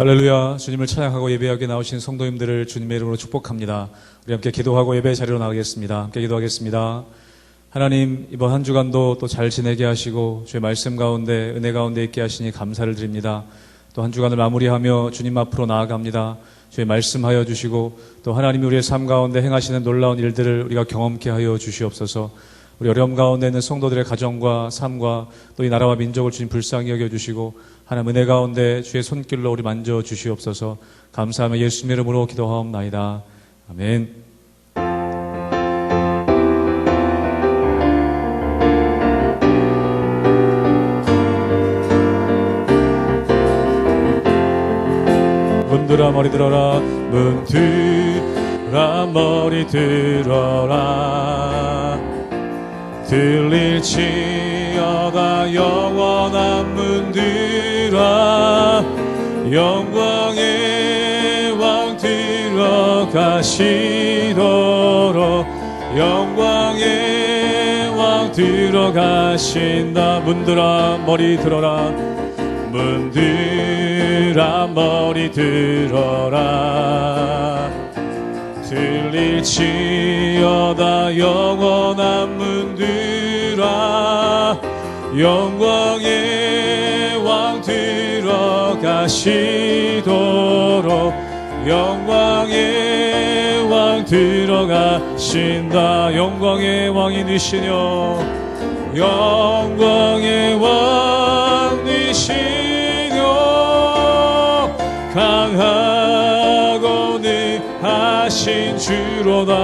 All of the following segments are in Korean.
할렐루야. 주님을 찬양하고 예배하게 나오신 성도님들을 주님의 이름으로 축복합니다. 우리 함께 기도하고 예배 자리로 나가겠습니다. 함께 기도하겠습니다. 하나님, 이번 한 주간도 또 잘 지내게 하시고 주의 말씀 가운데 은혜 가운데 있게 하시니 감사를 드립니다. 또 한 주간을 마무리하며 주님 앞으로 나아갑니다. 주의 말씀하여 주시고 또 하나님이 우리의 삶 가운데 행하시는 놀라운 일들을 우리가 경험케 하여 주시옵소서. 우리 어려움 가운데 있는 성도들의 가정과 삶과 또 이 나라와 민족을 주님 불쌍히 여겨 주시고 하나님 은혜 가운데 주의 손길로 우리 만져 주시옵소서. 감사하며 예수님 이름으로 기도하옵나이다. 아멘. 문들아 머리 들어라 문들아 머리 들어라 들릴지어다 영원한 문들아 영광의 왕 들어가시도록. 영광의 왕 들어가신다. 문들아 머리 들어라. 문들아 머리 들어라 들릴지어다 영원한 문들아 영광의 왕 들어가시도록 영광의 왕 들어가신다. 영광의 왕이 되시며 영광의 왕이시여 강하고는 하신 주로다.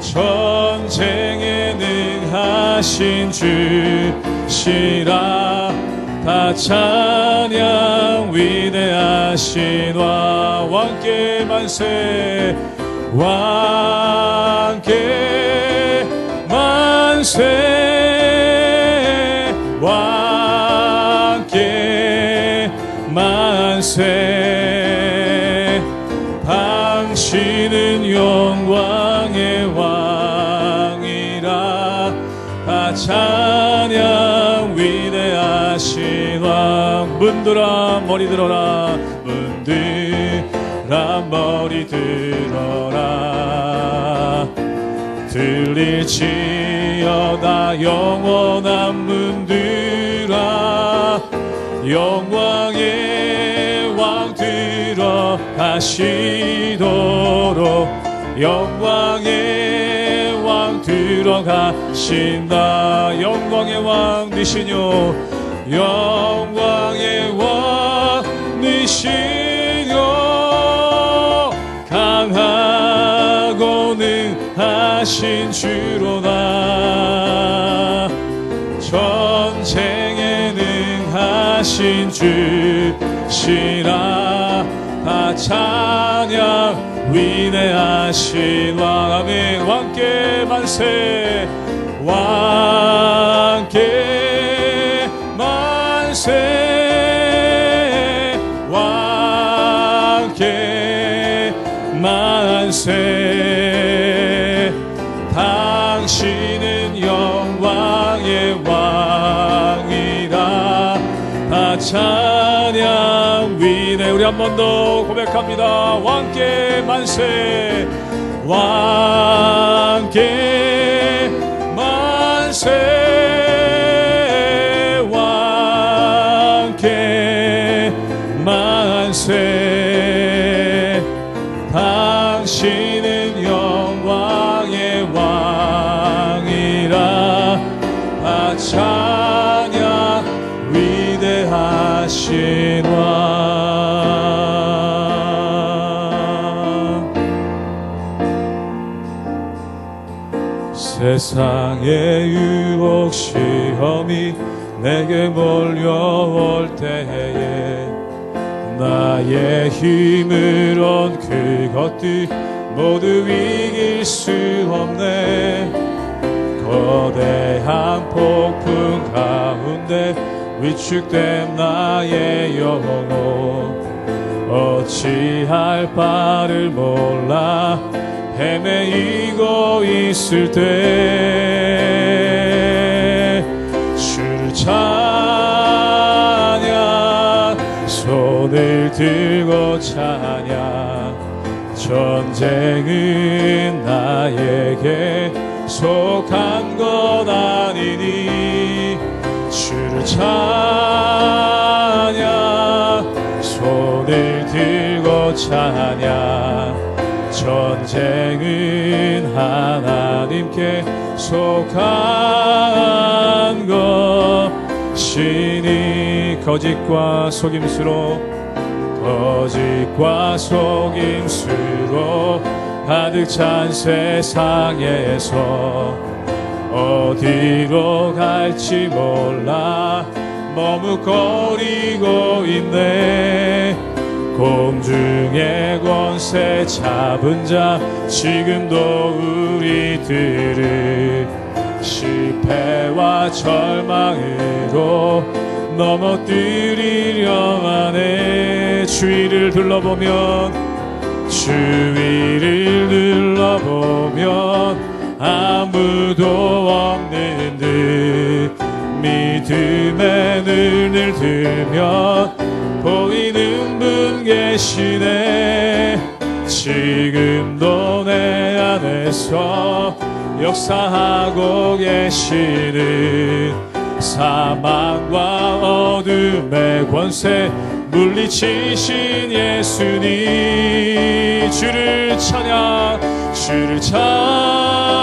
전쟁에 능하신 주시라. 다 찬양 위대하신 왕 왕께 만세 왕께 만세 왕께 만세 당신은 영광의 왕이라 다 찬양 위대하신 왕. 문들아 머리 들어라. 문들아 머리 들어라. 들릴지어다 영원한 문들아. 영광의 왕 들어가시도록 영광의 왕 들어가신다. 영광의 왕 되시뇨. 영광의 왕 되시뇨. 강하고는 하신 주로다. 전쟁에 능하신 주시라 다 찬양 위대하신 왕 아멘 왕께 만세 왕께 만세 왕께 만세. 당신은 영광의 왕이라 다 찬양 위대 우리 한 번 더 고백합니다. 왕께 만세 왕께 만세 세상의 유혹 시험이 내게 몰려올 때에 나의 힘을 얻 그것들 모두 이길 수 없네. 거대한 폭풍 가운데 위축된 나의 영혼 어찌할 바를 몰라. 헤매이고 있을 때 주를 찬양 손을 들고 찬양 전쟁은 나에게 속한 것 아니니. 주를 찬양 손을 들고 찬양 전쟁은 하나님께 속한 것이니 거짓과 속임수로 거짓과 속임수로 가득 찬 세상에서 어디로 갈지 몰라. 머뭇거리고 있네 공중의 권세 잡은 자 지금도 우리들을 실패와 절망으로 넘어뜨리려 하네. 주위를 둘러보면 주위를 둘러보면 아무도 없는 듯 믿음의 눈을 들면 보이는 분 계시네. 지금도 내 안에서 역사하고 계시는 사망과 어둠의 권세 물리치신 예수님. 주를 찬양 주를 찬양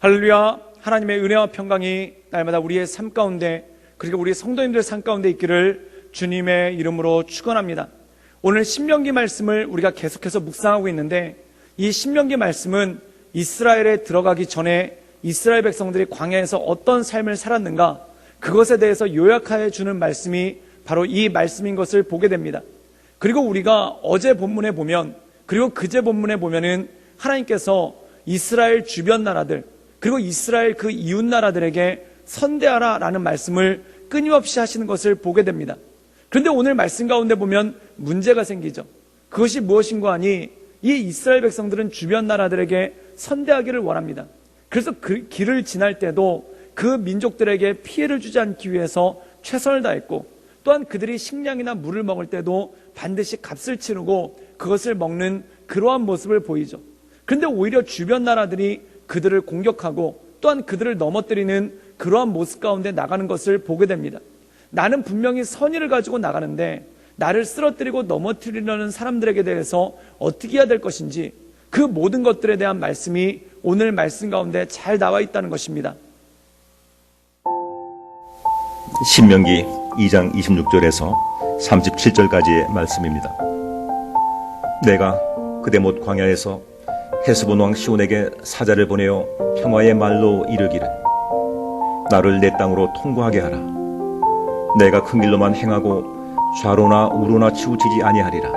할렐루야 하나님의 은혜와 평강이 날마다 우리의 삶 가운데 그리고 우리 성도님들 삶 가운데 있기를 주님의 이름으로 축원합니다. 오늘 신명기 말씀을 우리가 계속해서 묵상하고 있는데 이 신명기 말씀은 이스라엘에 들어가기 전에 이스라엘 백성들이 광야에서 어떤 삶을 살았는가 그것에 대해서 요약하여 주는 말씀이 바로 이 말씀인 것을 보게 됩니다. 그리고 우리가 어제 본문에 보면 그리고 그제 본문에 보면은 하나님께서 이스라엘 주변 나라들 그리고 이스라엘 그 이웃 나라들에게 선대하라 라는 말씀을 끊임없이 하시는 것을 보게 됩니다. 그런데 오늘 말씀 가운데 보면 문제가 생기죠. 그것이 무엇인가 하니 이 이스라엘 백성들은 주변 나라들에게 선대하기를 원합니다. 그래서 그 길을 지날 때도 그 민족들에게 피해를 주지 않기 위해서 최선을 다했고 또한 그들이 식량이나 물을 먹을 때도 반드시 값을 치르고 그것을 먹는 그러한 모습을 보이죠. 그런데 오히려 주변 나라들이 그들을 공격하고 또한 그들을 넘어뜨리는 그러한 모습 가운데 나가는 것을 보게 됩니다. 나는 분명히 선의를 가지고 나가는데 나를 쓰러뜨리고 넘어뜨리려는 사람들에게 대해서 어떻게 해야 될 것인지 그 모든 것들에 대한 말씀이 오늘 말씀 가운데 잘 나와 있다는 것입니다. 신명기 2장 26절에서 37절까지의 말씀입니다. 내가 그대 못 광야에서 헤스본 왕 시온에게 사자를 보내어 평화의 말로 이르기를 나를 내 땅으로 통과하게 하라. 내가 큰 길로만 행하고 좌로나 우로나 치우치지 아니하리라.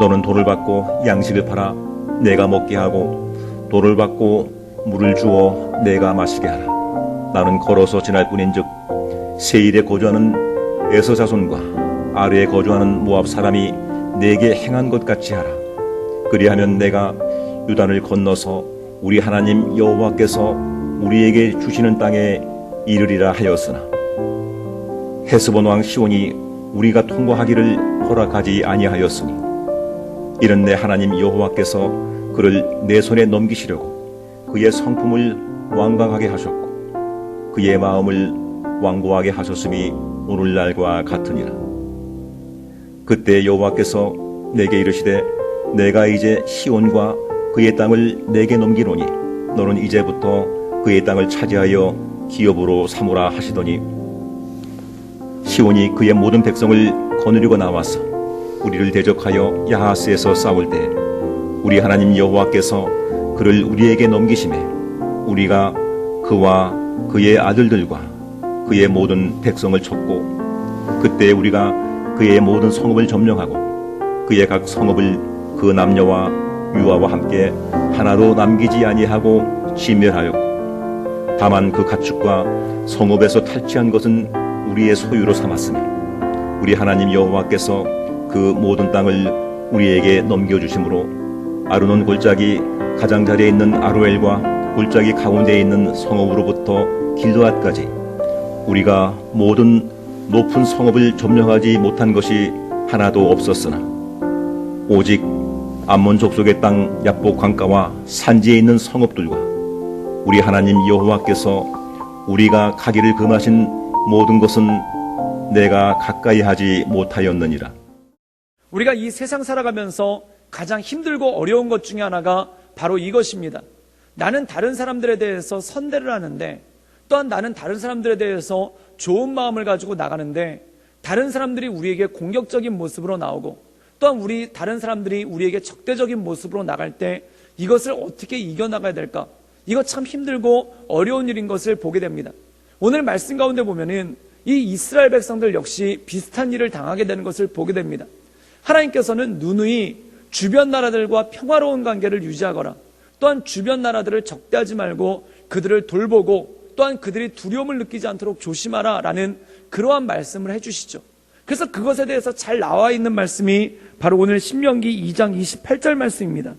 너는 돈을 받고 양식을 팔아 내가 먹게 하고 돌을 받고 물을 주어 내가 마시게 하라. 나는 걸어서 지날 뿐인즉 세일에 거주하는 에서 자손과 아래에 거주하는 모압 사람이 내게 행한 것 같이 하라. 그리하면 내가 유단을 건너서 우리 하나님 여호와께서 우리에게 주시는 땅에 이르리라 하였으나 헤스본 왕 시온이 우리가 통과하기를 허락하지 아니하였으니 이는 내 하나님 여호와께서 그를 내 손에 넘기시려고 그의 성품을 완강하게 하셨고 그의 마음을 완고하게 하셨음이 오늘날과 같으니라. 그때 여호와께서 내게 이르시되 내가 이제 시온과 그의 땅을 내게 넘기노니 너는 이제부터 그의 땅을 차지하여 기업으로 삼으라 하시더니 시온이 그의 모든 백성을 거느리고 나와서 우리를 대적하여 야하스에서 싸울 때 우리 하나님 여호와께서 그를 우리에게 넘기심에 우리가 그와 그의 아들들과 그의 모든 백성을 쳤고 그때 우리가 그의 모든 성읍을 점령하고 그의 각 성읍을 그 남녀와 유아와 함께 하나도 남기지 아니하고 진멸하였고 다만 그 가축과 성읍에서 탈취한 것은 우리의 소유로 삼았으니 우리 하나님 여호와께서 그 모든 땅을 우리에게 넘겨주심으로 아르논 골짜기 가장자리에 있는 아루엘과 골짜기 가운데에 있는 성읍으로부터 길르앗까지 우리가 모든 높은 성읍을 점령하지 못한 것이 하나도 없었으나 오직 암몬 족속의 땅 야복 강가와 산지에 있는 성읍들과 우리 하나님 여호와께서 우리가 가기를 금하신 모든 것은 내가 가까이 하지 못하였느니라. 우리가 이 세상 살아가면서 가장 힘들고 어려운 것 중에 하나가 바로 이것입니다. 나는 다른 사람들에 대해서 선대를 하는데 또한 나는 다른 사람들에 대해서 좋은 마음을 가지고 나가는데 다른 사람들이 우리에게 공격적인 모습으로 나오고 또한 우리 다른 사람들이 우리에게 적대적인 모습으로 나갈 때 이것을 어떻게 이겨나가야 될까? 이거 참 힘들고 어려운 일인 것을 보게 됩니다. 오늘 말씀 가운데 보면은 이 이스라엘 백성들 역시 비슷한 일을 당하게 되는 것을 보게 됩니다. 하나님께서는 누누이 주변 나라들과 평화로운 관계를 유지하거라. 또한 주변 나라들을 적대하지 말고 그들을 돌보고 또한 그들이 두려움을 느끼지 않도록 조심하라 라는 그러한 말씀을 해주시죠. 그래서 그것에 대해서 잘 나와 있는 말씀이 바로 오늘 신명기 2장 28절 말씀입니다.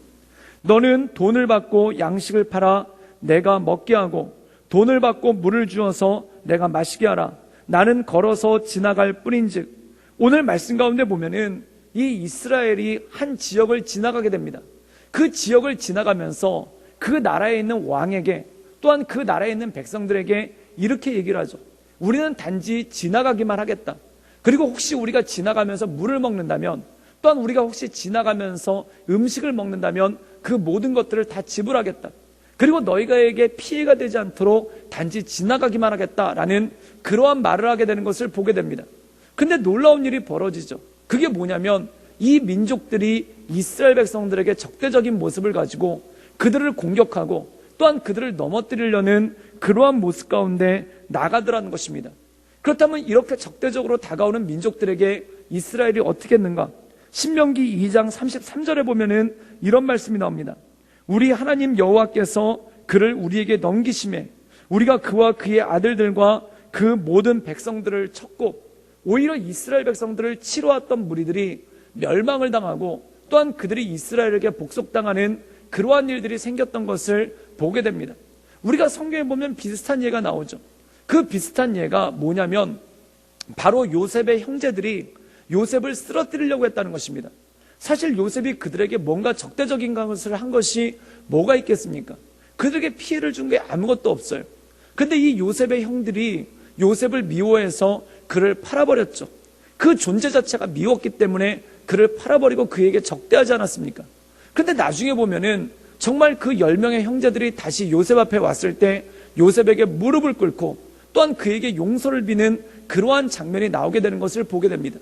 너는 돈을 받고 양식을 팔아 내가 먹게 하고 돈을 받고 물을 주어서 내가 마시게 하라. 나는 걸어서 지나갈 뿐인즉 오늘 말씀 가운데 보면은 이 이스라엘이 한 지역을 지나가게 됩니다. 그 지역을 지나가면서 그 나라에 있는 왕에게 또한 그 나라에 있는 백성들에게 이렇게 얘기를 하죠. 우리는 단지 지나가기만 하겠다. 그리고 혹시 우리가 지나가면서 물을 먹는다면 또한 우리가 혹시 지나가면서 음식을 먹는다면 그 모든 것들을 다 지불하겠다. 그리고 너희가에게 피해가 되지 않도록 단지 지나가기만 하겠다라는 그러한 말을 하게 되는 것을 보게 됩니다. 근데 놀라운 일이 벌어지죠. 그게 뭐냐면 이 민족들이 이스라엘 백성들에게 적대적인 모습을 가지고 그들을 공격하고 또한 그들을 넘어뜨리려는 그러한 모습 가운데 나가더라는 것입니다. 그렇다면 이렇게 적대적으로 다가오는 민족들에게 이스라엘이 어떻게 했는가? 신명기 2장 33절에 보면은 이런 말씀이 나옵니다. 우리 하나님 여호와께서 그를 우리에게 넘기심에 우리가 그와 그의 아들들과 그 모든 백성들을 쳤고 오히려 이스라엘 백성들을 치러왔던 무리들이 멸망을 당하고 또한 그들이 이스라엘에게 복속당하는 그러한 일들이 생겼던 것을 보게 됩니다. 우리가 성경에 보면 비슷한 예가 나오죠. 그 비슷한 예가 뭐냐면 바로 요셉의 형제들이 요셉을 쓰러뜨리려고 했다는 것입니다. 사실 요셉이 그들에게 뭔가 적대적인 것을 한 것이 뭐가 있겠습니까? 그들에게 피해를 준 게 아무것도 없어요. 근데 이 요셉의 형들이 요셉을 미워해서 그를 팔아버렸죠. 그 존재 자체가 미웠기 때문에 그를 팔아버리고 그에게 적대하지 않았습니까? 근데 나중에 보면은 정말 그 열 명의 형제들이 다시 요셉 앞에 왔을 때 요셉에게 무릎을 꿇고 또한 그에게 용서를 비는 그러한 장면이 나오게 되는 것을 보게 됩니다.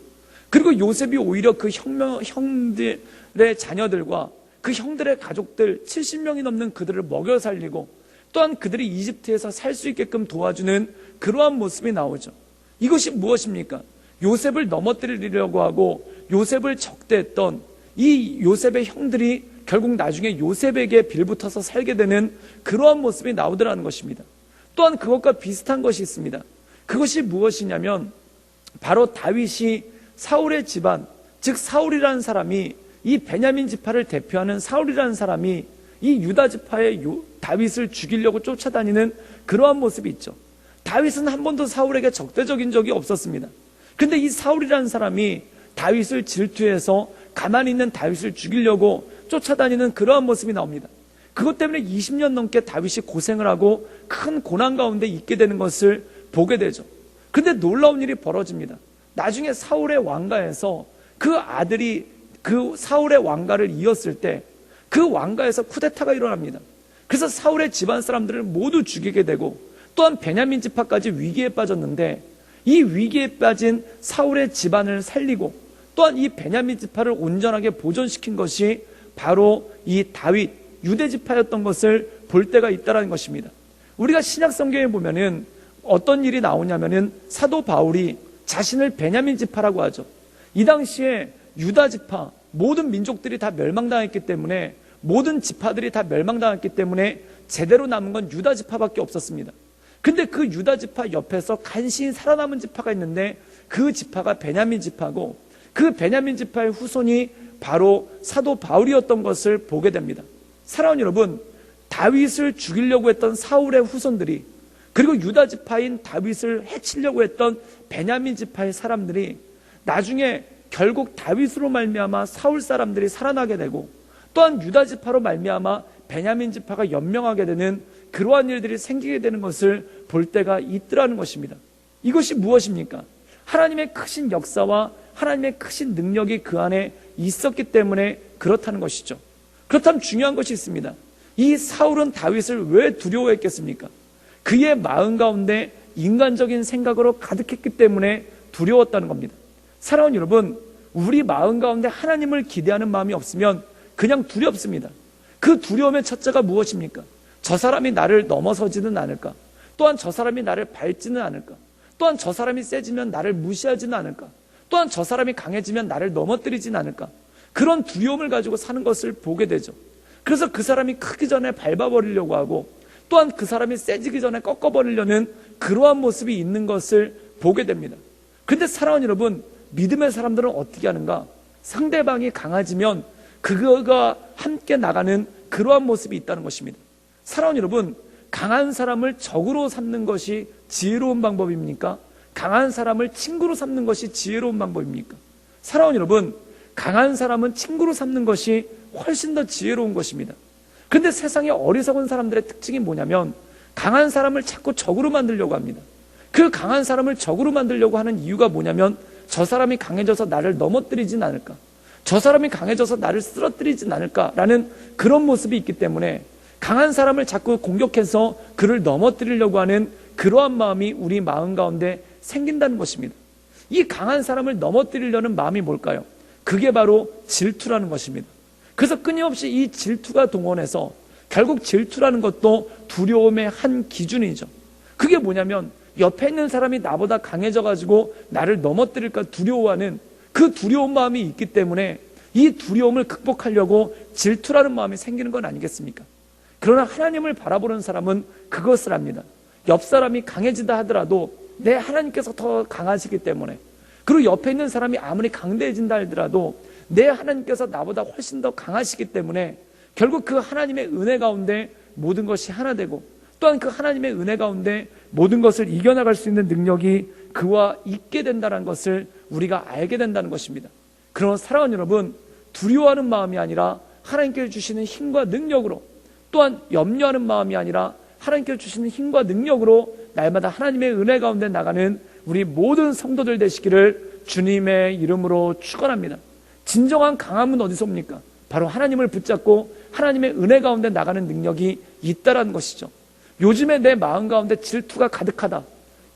그리고 요셉이 오히려 그 형명, 형들의 자녀들과 그 형들의 가족들 70명이 넘는 그들을 먹여 살리고 또한 그들이 이집트에서 살 수 있게끔 도와주는 그러한 모습이 나오죠. 이것이 무엇입니까? 요셉을 넘어뜨리려고 하고 요셉을 적대했던 이 요셉의 형들이 결국 나중에 요셉에게 빌붙어서 살게 되는 그러한 모습이 나오더라는 것입니다. 또한 그것과 비슷한 것이 있습니다. 그것이 무엇이냐면 바로 다윗이 사울의 집안, 즉 사울이라는 사람이 이 베냐민 지파를 대표하는 사울이라는 사람이 이 유다 지파의 요- 다윗을 죽이려고 쫓아다니는 그러한 모습이 있죠. 다윗은 한 번도 사울에게 적대적인 적이 없었습니다. 근데 이 사울이라는 사람이 다윗을 질투해서 가만히 있는 다윗을 죽이려고 쫓아다니는 그러한 모습이 나옵니다. 그것 때문에 20년 넘게 다윗이 고생을 하고 큰 고난 가운데 있게 되는 것을 보게 되죠. 근데 놀라운 일이 벌어집니다. 나중에 사울의 왕가에서 그 아들이 그 사울의 왕가를 이었을 때 그 왕가에서 쿠데타가 일어납니다. 그래서 사울의 집안 사람들을 모두 죽이게 되고 또한 베냐민 지파까지 위기에 빠졌는데 이 위기에 빠진 사울의 집안을 살리고 또한 이 베냐민 지파를 온전하게 보존시킨 것이 바로 이 다윗 유대 지파였던 것을 볼 때가 있다라는 것입니다. 우리가 신약 성경에 보면은 어떤 일이 나오냐면은 사도 바울이 자신을 베냐민 지파라고 하죠. 이 당시에 유다 지파 모든 민족들이 다 멸망당했기 때문에 모든 지파들이 다 멸망당했기 때문에 제대로 남은 건 유다 지파밖에 없었습니다. 근데 그 유다 지파 옆에서 간신히 살아남은 지파가 있는데 그 지파가 베냐민 지파고 그 베냐민 지파의 후손이 바로 사도 바울이었던 것을 보게 됩니다. 사랑하는 여러분, 다윗을 죽이려고 했던 사울의 후손들이 그리고 유다 지파인 다윗을 해치려고 했던 베냐민 지파의 사람들이 나중에 결국 다윗으로 말미암아 사울 사람들이 살아나게 되고 또한 유다 지파로 말미암아 베냐민 지파가 연명하게 되는 그러한 일들이 생기게 되는 것을 볼 때가 있더라는 것입니다. 이것이 무엇입니까? 하나님의 크신 역사와 하나님의 크신 능력이 그 안에 있었기 때문에 그렇다는 것이죠. 그렇다면 중요한 것이 있습니다. 이 사울은 다윗을 왜 두려워했겠습니까? 그의 마음 가운데 인간적인 생각으로 가득했기 때문에 두려웠다는 겁니다. 사랑하는 여러분, 우리 마음 가운데 하나님을 기대하는 마음이 없으면 그냥 두렵습니다. 그 두려움의 첫째가 무엇입니까? 저 사람이 나를 넘어서지는 않을까? 또한 저 사람이 나를 밟지는 않을까? 또한 저 사람이 세지면 나를 무시하지는 않을까? 또한 저 사람이 강해지면 나를 넘어뜨리지는 않을까? 그런 두려움을 가지고 사는 것을 보게 되죠. 그래서 그 사람이 크기 전에 밟아버리려고 하고 또한 그 사람이 세지기 전에 꺾어버리려는 그러한 모습이 있는 것을 보게 됩니다. 근데 사랑하는 여러분, 믿음의 사람들은 어떻게 하는가? 상대방이 강해지면 그거가 함께 나가는 그러한 모습이 있다는 것입니다. 사랑하는 여러분, 강한 사람을 적으로 삼는 것이 지혜로운 방법입니까? 강한 사람을 친구로 삼는 것이 지혜로운 방법입니까? 사랑하는 여러분, 강한 사람은 친구로 삼는 것이 훨씬 더 지혜로운 것입니다. 근데 세상에 어리석은 사람들의 특징이 뭐냐면 강한 사람을 자꾸 적으로 만들려고 합니다. 그 강한 사람을 적으로 만들려고 하는 이유가 뭐냐면 저 사람이 강해져서 나를 넘어뜨리진 않을까? 저 사람이 강해져서 나를 쓰러뜨리진 않을까라는 그런 모습이 있기 때문에 강한 사람을 자꾸 공격해서 그를 넘어뜨리려고 하는 그러한 마음이 우리 마음 가운데 생긴다는 것입니다. 이 강한 사람을 넘어뜨리려는 마음이 뭘까요? 그게 바로 질투라는 것입니다. 그래서 끊임없이 이 질투가 동원해서 결국 질투라는 것도 두려움의 한 기준이죠. 그게 뭐냐면 옆에 있는 사람이 나보다 강해져 가지고 나를 넘어뜨릴까 두려워하는 그 두려운 마음이 있기 때문에 이 두려움을 극복하려고 질투라는 마음이 생기는 건 아니겠습니까? 그러나 하나님을 바라보는 사람은 그것을 합니다. 옆 사람이 강해지다 하더라도 내 하나님께서 더 강하시기 때문에 그리고 옆에 있는 사람이 아무리 강대해진다 하더라도 내 하나님께서 나보다 훨씬 더 강하시기 때문에 결국 그 하나님의 은혜 가운데 모든 것이 하나 되고 또한 그 하나님의 은혜 가운데 모든 것을 이겨나갈 수 있는 능력이 그와 있게 된다는 것을 우리가 알게 된다는 것입니다. 그러나 사랑하는 여러분, 두려워하는 마음이 아니라 하나님께 주시는 힘과 능력으로 또한 염려하는 마음이 아니라 하나님께 주시는 힘과 능력으로 날마다 하나님의 은혜 가운데 나가는 우리 모든 성도들 되시기를 주님의 이름으로 축원합니다. 진정한 강함은 어디서 옵니까? 바로 하나님을 붙잡고 하나님의 은혜 가운데 나가는 능력이 있다라는 것이죠. 요즘에 내 마음 가운데 질투가 가득하다.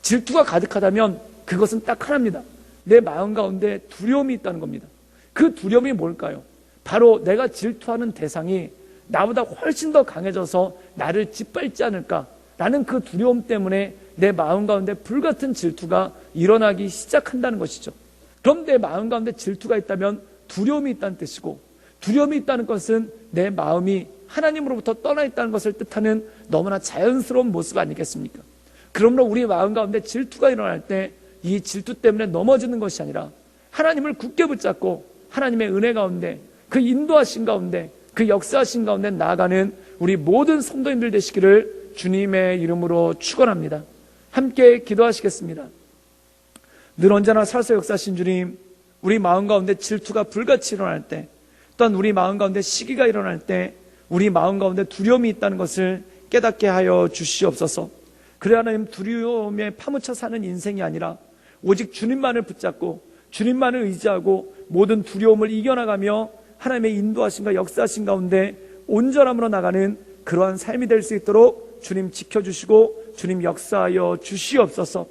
질투가 가득하다면 그것은 딱 하나입니다. 내 마음 가운데 두려움이 있다는 겁니다. 그 두려움이 뭘까요? 바로 내가 질투하는 대상이 나보다 훨씬 더 강해져서 나를 짓밟지 않을까라는 그 두려움 때문에 내 마음 가운데 불같은 질투가 일어나기 시작한다는 것이죠. 그럼 내 마음 가운데 질투가 있다면 두려움이 있다는 뜻이고 두려움이 있다는 것은 내 마음이 하나님으로부터 떠나 있다는 것을 뜻하는 너무나 자연스러운 모습 아니겠습니까? 그러므로 우리 마음 가운데 질투가 일어날 때 이 질투 때문에 넘어지는 것이 아니라 하나님을 굳게 붙잡고 하나님의 은혜 가운데 그 인도하신 가운데 그 역사하신 가운데 나아가는 우리 모든 성도님들 되시기를 주님의 이름으로 축원합니다. 함께 기도하시겠습니다. 늘 언제나 살서 역사하신 주님, 우리 마음 가운데 질투가 불같이 일어날 때, 또한 우리 마음 가운데 시기가 일어날 때, 우리 마음 가운데 두려움이 있다는 것을 깨닫게 하여 주시옵소서. 그래 하나님 두려움에 파묻혀 사는 인생이 아니라 오직 주님만을 붙잡고 주님만을 의지하고 모든 두려움을 이겨나가며 하나님의 인도하심과 역사하신 가운데 온전함으로 나가는 그러한 삶이 될 수 있도록 주님 지켜주시고 주님 역사하여 주시옵소서.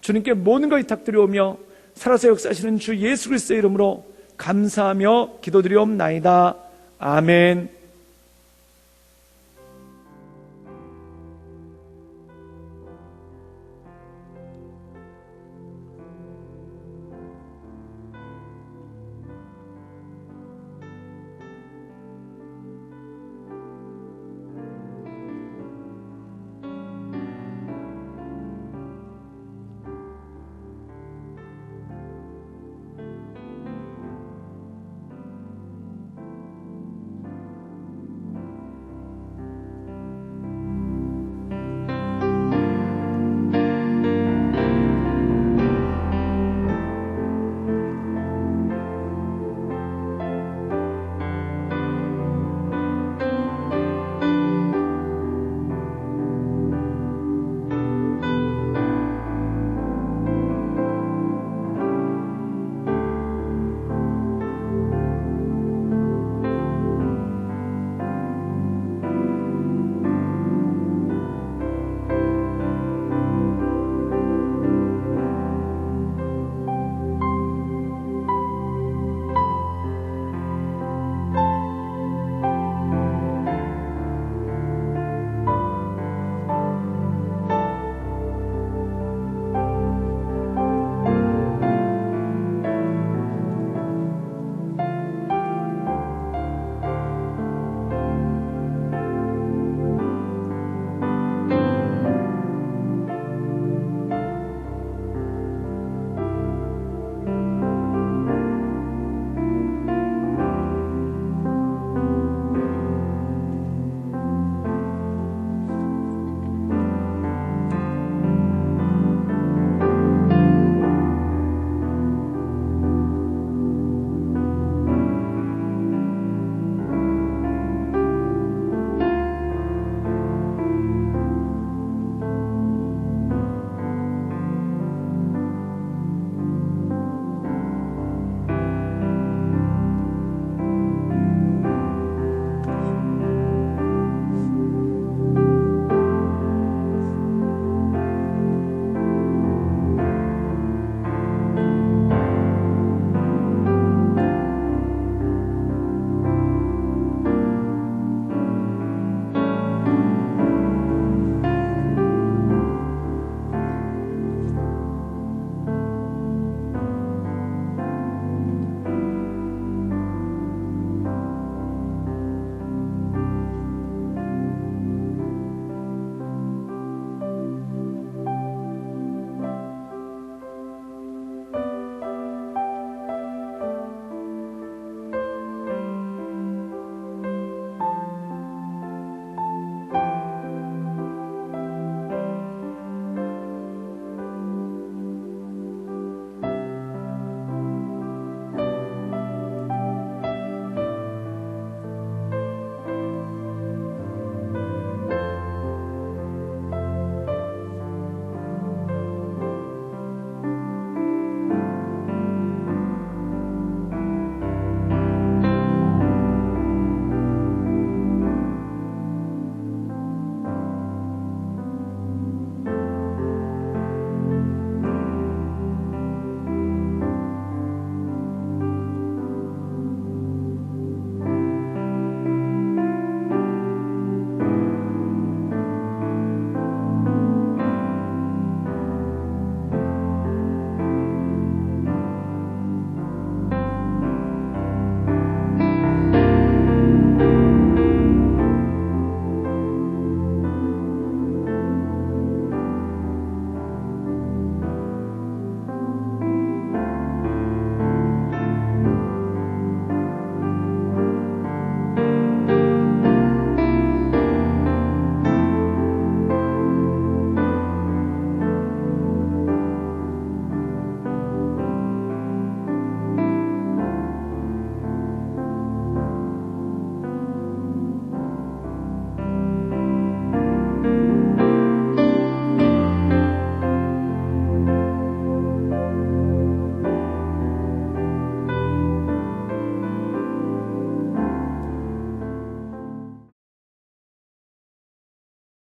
주님께 모든 걸 위탁드려오며 살아서 역사하시는 주 예수 그리스도의 이름으로 감사하며 기도드리옵나이다. 아멘.